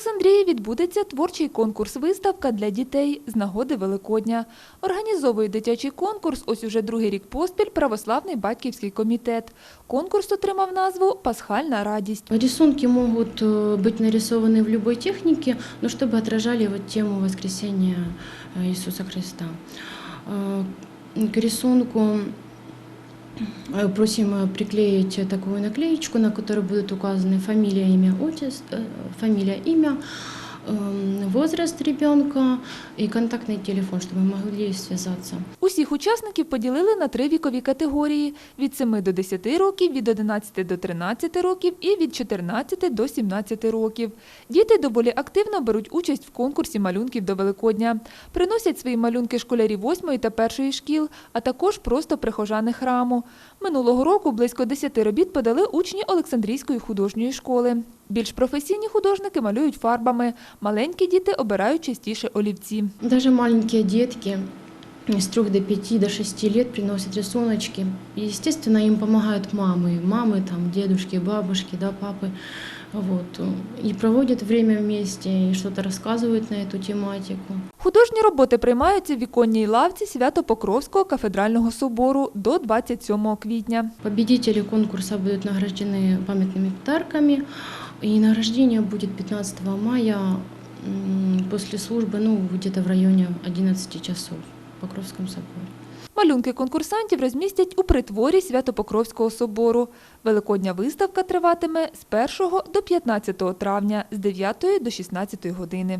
Олександрії відбудеться творчий конкурс-виставка для дітей з нагоди Великодня. Організовує дитячий конкурс ось уже другий рік поспіль православний батьківський комітет. Конкурс отримав назву Пасхальна радість. Рисунки могут э, быть нарисованы в любой технике, но чтобы отражали вот тему воскресения э, Иисуса Христа. Э, К рисунку э, просим э, приклеить такую наклеечку, на которой будут указаны фамилия, имя, отец, э, фамилия, имя, э, возраст ребенка и контактный телефон, чтобы мы могли связаться. Усіх учасників поділили на три вікові категорії – від 7 до 10 років, від 11 до 13 років і від 14 до 17 років. Діти доволі активно беруть участь в конкурсі малюнків до Великодня. Приносять свої малюнки школярі 8 та 1 шкіл, а також просто прихожани храму. Минулого року близько 10 робіт подали учні Олександрійської художньої школи. Більш професійні художники малюють фарбами, маленькі діти обирають частіше олівці. Даже маленькие детки с 3 до 5 до 6 лет приносят рисуночки. И, естественно, им помогают мамы, мамы, там, дедушки, бабушки, да, папы. Вот. И проводят время вместе, и что-то рассказывают на эту тематику. Художні роботи приймаються в віконній лавці Свято-Покровського кафедрального собору до 27 квітня. Победители конкурса будут награждены памятными подарками. И награждение будет 15 мая после службы, ну, где-то в районе 11 часов в Покровском соборе. Малюнки конкурсантів розмістять у притворі Свято-Покровського собору. Великодня виставка триватиме з 1 до 15 травня з 9 до 16 години.